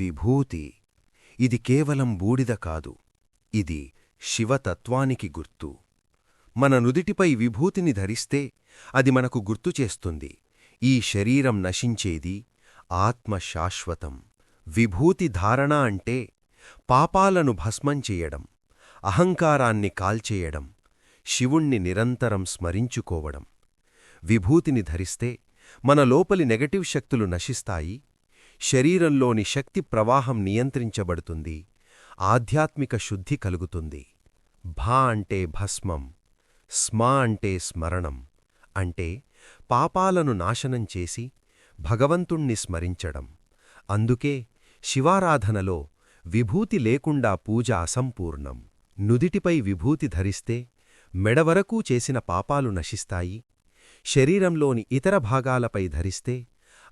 విభూతి. ఇది కేవలం బూడిద కాదు ఇది శివతత్వానికి గుర్తు. మన నుదిటిపై విభూతిని ధరిస్తే అది మనకు గుర్తుచేస్తుంది ఈ శరీరం నశించేది ఆత్మ శాశ్వతం విభూతి ధారణ అంటే పాపాలను భస్మం చేయడం అహంకారాన్ని కాల్చేయడం శివుణ్ణి నిరంతరం స్మరించుకోవడం. విభూతిని ధరిస్తే మన లోపలి నెగటివ్ శక్తులు నశిస్తాయి శరీరంలోని శక్తి ప్రవాహం నియంత్రించబడుతుంది. ఆధ్యాత్మిక శుద్ధి కలుగుతుంది. భా అంటే భస్మం స్మా అంటే స్మరణం అంటే పాపాలను నాశనం చేసి భగవంతుణ్ణి స్మరించడం. అందుకే శివారాధనలో విభూతి లేకుండా పూజ అసంపూర్ణం. నుదిటిపై విభూతి ధరిస్తే మెడవరకూ చేసిన పాపాలు నశిస్తాయి. శరీరంలోని ఇతర భాగాలపై ధరిస్తే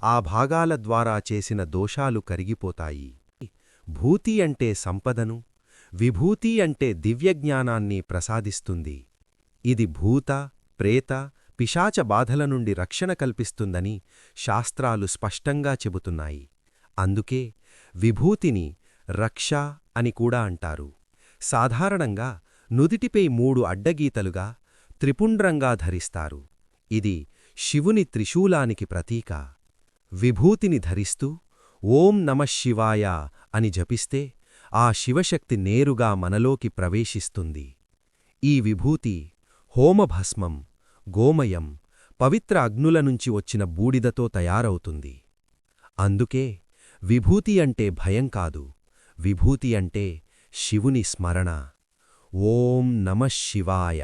ఆ భాగాల ద్వారా చేసిన దోషాలు కరిగిపోతాయి. భూతి అంటే సంపదను విభూతి అంటే దివ్యజ్ఞానాన్ని ప్రసాదిస్తుంది. ఇది భూత ప్రేత పిశాచ బాధల నుండి రక్షణ కల్పిస్తుందని శాస్త్రాలు స్పష్టంగా చెబుతున్నాయి. అందుకే విభూతిని రక్ష అని కూడా అంటారు. సాధారణంగా నుదిటిపై మూడు అడ్డగీతలుగా త్రిపుండ్రంగా ధరిస్తారు. ఇది శివుని త్రిశూలానికి ప్రతీక. విభూతిని ధరిస్తూ ఓం నమశివాయ అని జపిస్తే ఆ శివశక్తి నేరుగా మనలోకి ప్రవేశిస్తుంది. ఈ విభూతి హోమభస్మం గోమయం పవిత్ర అగ్నుల నుంచి వచ్చిన బూడిదతో తయారవుతుంది. అందుకే విభూతి అంటే భయం కాదు విభూతి అంటే శివుని స్మరణ. ఓం నమః శివాయ.